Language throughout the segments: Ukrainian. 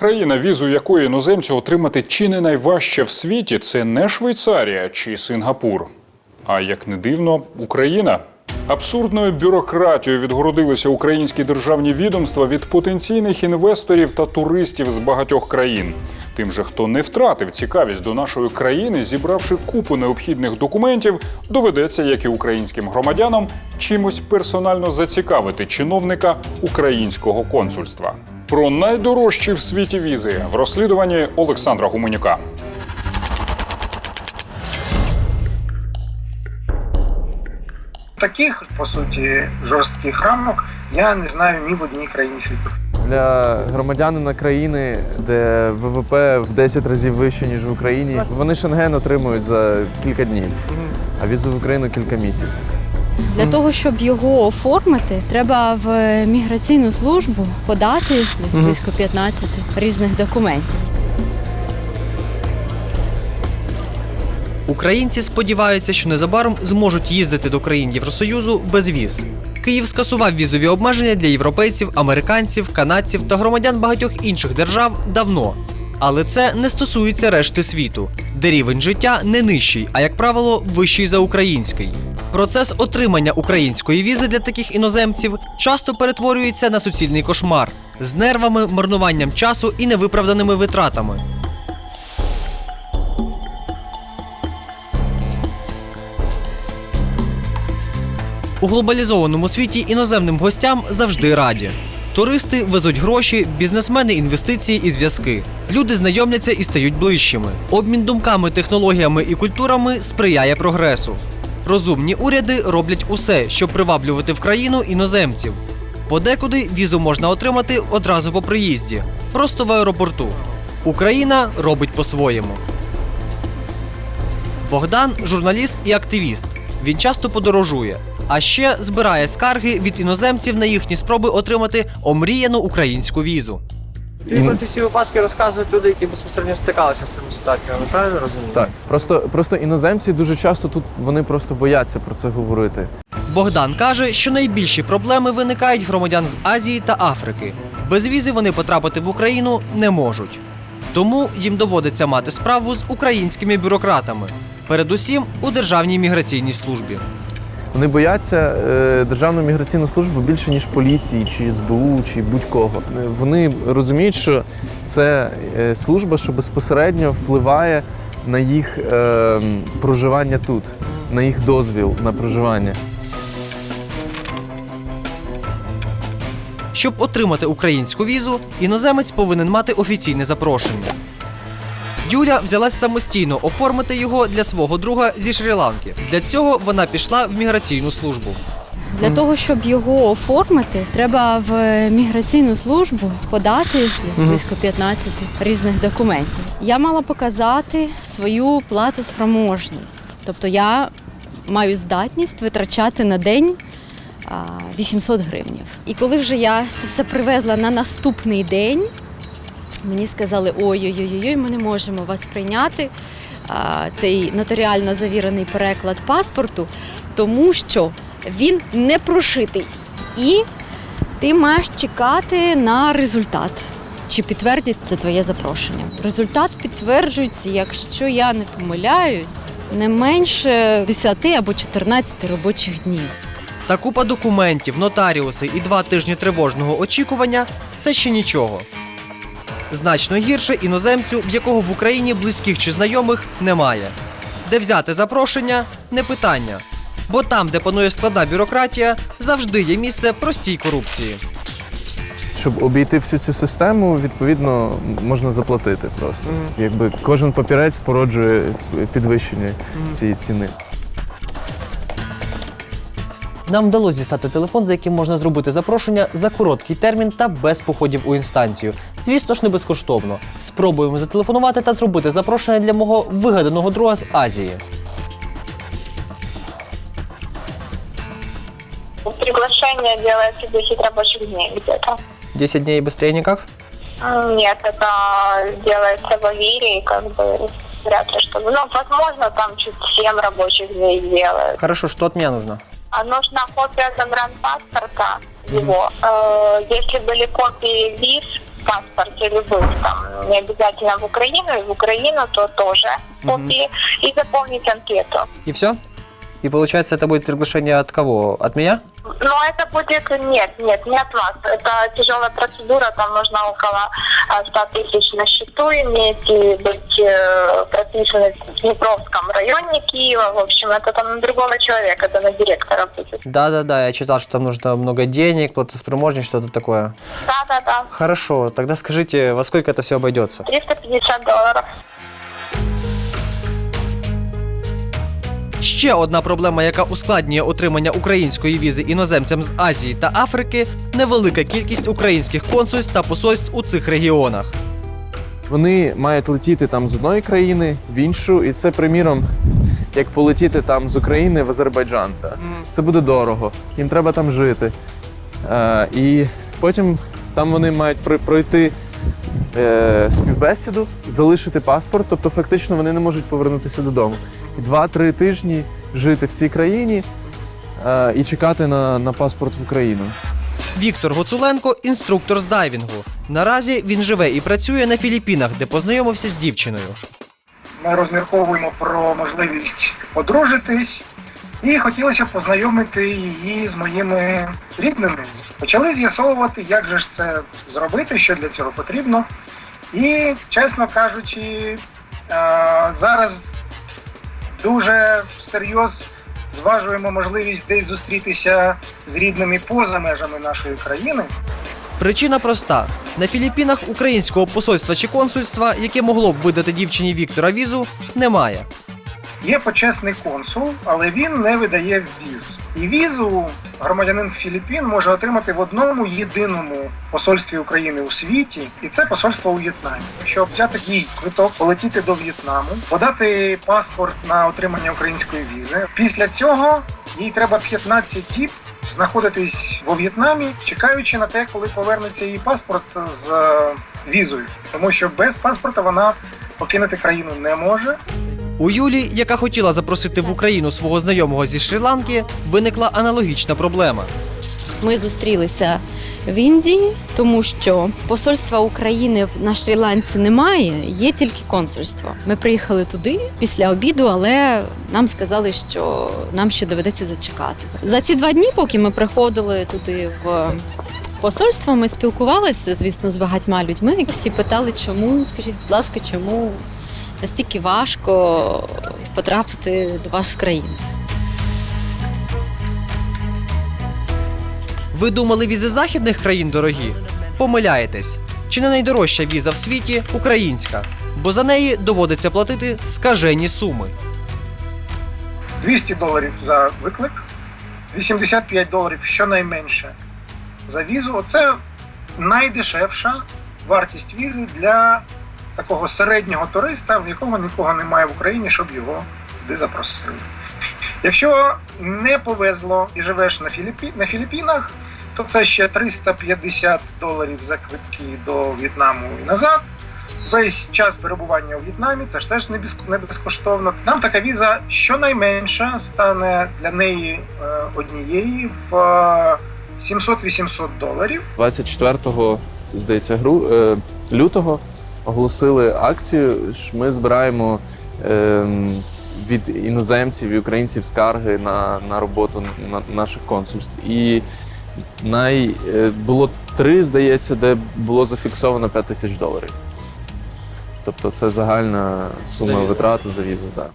Країна, візу якої іноземцю отримати чи не найважче в світі, це не Швейцарія чи Сингапур. А як не дивно, Україна. Абсурдною бюрократією відгородилися українські державні відомства від потенційних інвесторів та туристів з багатьох країн. Тим же, хто не втратив цікавість до нашої країни, зібравши купу необхідних документів, доведеться, як і українським громадянам, чимось персонально зацікавити чиновника українського консульства. Про найдорожчі в світі візи в розслідуванні Олександра Гуменюка. Таких, по суті, жорстких рамок я не знаю ні в одній країні світу. Для громадянина країни, де ВВП в 10 разів вище, ніж в Україні, вони шенген отримують за кілька днів, а візу в Україну кілька місяців. Для того, щоб його оформити, треба в міграційну службу подати десь близько 15 різних документів. Українці сподіваються, що незабаром зможуть їздити до країн Євросоюзу без віз. Київ скасував візові обмеження для європейців, американців, канадців та громадян багатьох інших держав давно. Але це не стосується решти світу, де рівень життя не нижчий, а як правило, вищий за український. Процес отримання української візи для таких іноземців часто перетворюється на суцільний кошмар з нервами, марнуванням часу і невиправданими витратами. У глобалізованому світі іноземним гостям завжди раді. Туристи везуть гроші, бізнесмени інвестиції і зв'язки. Люди знайомляться і стають ближчими. Обмін думками, технологіями і культурами сприяє прогресу. Розумні уряди роблять усе, щоб приваблювати в країну іноземців. Подекуди візу можна отримати одразу по приїзді, просто в аеропорту. Україна робить по-своєму. Богдан журналіст і активіст. Він часто подорожує, а ще збирає скарги від іноземців на їхні спроби отримати омріяну українську візу. Тобі про ці всі випадки розказують люди, які безпосередньо стикалися з цими ситуаціями, правильно розумію? Так, просто, просто іноземці дуже часто тут вони просто бояться про це говорити. Богдан каже, що найбільші проблеми виникають громадян з Азії та Африки. Без візи вони потрапити в Україну не можуть. Тому їм доводиться мати справу з українськими бюрократами, передусім у Державній міграційній службі. Вони бояться е, Державну міграційну службу більше, ніж поліції, чи СБУ, чи будь-кого. Е, Вони розуміють, що це е, служба, що безпосередньо впливає на їх проживання тут, на їх дозвіл на проживання. Щоб отримати українську візу, іноземець повинен мати офіційне запрошення. Юля взялась самостійно оформити його для свого друга зі Шрі-Ланки. Для цього вона пішла в міграційну службу. Для того, щоб його оформити, треба в міграційну службу подати близько 15 різних документів. Я мала показати свою платоспроможність. Тобто я маю здатність витрачати на день а, 800 гривнів. І коли вже я це все привезла на наступний день, мені сказали: ой-ой-ой, ми не можемо вас прийняти. Цей нотаріально завірений переклад паспорту, тому що він не прошитий. І ти маєш чекати на результат. Чи підтвердять це твоє запрошення? Результат підтверджується, якщо я не помиляюсь, не менше 10 або 14 робочих днів. Та купа документів, нотаріуси і два тижні тривожного очікування це ще нічого. Значно гірше іноземцю, в якого в Україні близьких чи знайомих немає. Де взяти запрошення не питання. Бо там, де панує складна бюрократія, завжди є місце простій корупції. Щоб обійти всю цю систему, відповідно, можна заплатити просто. Якби кожен папірець породжує підвищення цієї ціни. Нам вдалося дістати телефон, за яким можна зробити запрошення за короткий термін та без походів у інстанцію. Звісно ж, не безкоштовно. Спробуємо зателефонувати та зробити запрошення для мого вигаданого друга з Азії. Приглашение делается 10 рабочих дней где-то. 10 дней быстрее никак? М, Нет, это делается в Авире, и как бы вряд ли что. Ну, возможно, там чуть 7 рабочих дней сделают. Хорошо, что от меня нужно? А нужна копия загранпаспорта его. Э, если были копии виз, паспорте любых, там, не обязательно в Украину, и в Украину, то тоже копии, и заполнить анкету. И все? И получается, это будет приглашение от кого? От меня? Но это будет, нет, нет, не от вас. Это тяжелая процедура, там нужно около а, 100 тысяч на счету иметь и быть э, прописаны в Днепровском районе Киева. В общем, это там на другого человека, это на директора будет. Да-да-да, я читал, что там нужно много денег, кто-то спроможнее, что-то такое. Да-да-да. Хорошо, тогда скажите, во сколько это все обойдется? 350 долларов. Ще одна проблема, яка ускладнює отримання української візи іноземцям з Азії та Африки невелика кількість українських консульств та посольств у цих регіонах. Вони мають летіти там з одної країни в іншу, і це, приміром, як полетіти там з України в Азербайджан. Та. Це буде дорого, їм треба там жити. Е, і потім там вони мають пройти е, співбесіду, залишити паспорт, тобто фактично вони не можуть повернутися додому. І два-три тижні жити в цій країні е, і чекати на, на паспорт в Україну. Віктор Гоцуленко інструктор з дайвінгу. Наразі він живе і працює на Філіппінах, де познайомився з дівчиною. Ми розмірковуємо про можливість одружитись, і хотілося познайомити її з моїми рідними. Почали з'ясовувати, як же ж це зробити, що для цього потрібно. І, чесно кажучи, е, зараз дуже всерйоз зважуємо можливість десь зустрітися з рідними поза межами нашої країни. Причина проста: на Філіппінах українського посольства чи консульства, яке могло б видати дівчині Віктора візу, немає. Є почесний консул, але він не видає віз. І візу громадянин Філіппін може отримати в одному єдиному посольстві України у світі, і це посольство у В'єтнамі. Щоб взяти такий квиток, полетіти до В'єтнаму, подати паспорт на отримання української візи. Після цього їй треба 15 діб знаходитись во В'єтнамі, чекаючи на те, коли повернеться її паспорт з е, візою, тому що без паспорта вона покинути країну не може. У Юлі, яка хотіла запросити в Україну свого знайомого зі Шрі-Ланки, виникла аналогічна проблема. Ми зустрілися в Індії, тому що посольства України на Шрі-Ланці немає, є тільки консульство. Ми приїхали туди після обіду, але нам сказали, що нам ще доведеться зачекати. За ці два дні, поки ми приходили туди в посольство, ми спілкувалися, звісно, з багатьма людьми. Всі питали, чому, скажіть, будь ласка, чому настільки важко потрапити до вас в країну. Ви думали, візи західних країн дорогі? Помиляєтесь. Чи не найдорожча віза в світі українська, бо за неї доводиться платити скажені суми. 200 доларів за виклик, 85 доларів щонайменше за візу. Оце найдешевша вартість візи для такого середнього туриста, в якого нікого немає в Україні, щоб його туди запросили. Якщо не повезло і живеш на, Філіппі... на Філіппінах, то це ще 350 доларів за квитки до В'єтнаму і назад. Весь час перебування у В'єтнамі це ж теж не безкоштовно. Нам така віза щонайменша стане для неї е, однієї в е, 700-800 доларів. 24 здається, гру, е, лютого оголосили акцію. що Ми збираємо е, від іноземців і українців скарги на, на роботу на, наших консульств. І най, е, було три, здається, де було зафіксовано 5 тисяч доларів. Тобто це загальна сума витрат за візу. Так.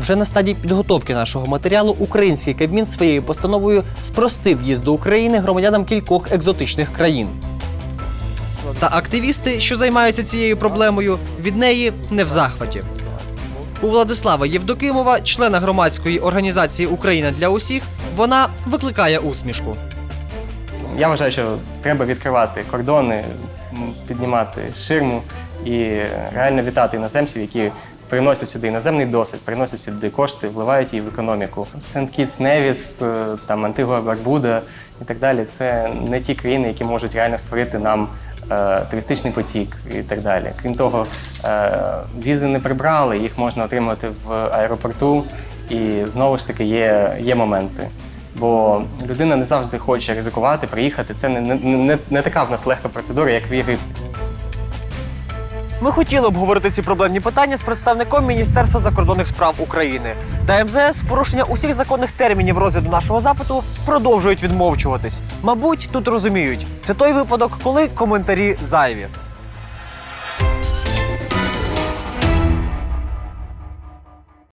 Вже на стадії підготовки нашого матеріалу український Кабмін своєю постановою спростив в'їзд до України громадянам кількох екзотичних країн. Та активісти, що займаються цією проблемою, від неї не в захваті. У Владислава Євдокимова, члена громадської організації Україна для усіх, вона викликає усмішку. Я вважаю, що треба відкривати кордони, піднімати ширму і реально вітати іноземців, які приносять сюди іноземний досвід, приносять сюди кошти, вливають її в економіку. Сент-Кітс, Невіс, е, там Антигуа, Барбуда і так далі. Це не ті країни, які можуть реально створити нам е, туристичний потік і так далі. Крім того, е, візи не прибрали, їх можна отримати в аеропорту, і знову ж таки є, є моменти. Бо людина не завжди хоче ризикувати, приїхати. Це не, не, не, не така в нас легка процедура, як в Єгипті. Ми хотіли обговорити ці проблемні питання з представником Міністерства закордонних справ України. Та МЗС порушення усіх законних термінів розгляду нашого запиту продовжують відмовчуватись. Мабуть, тут розуміють, це той випадок, коли коментарі зайві.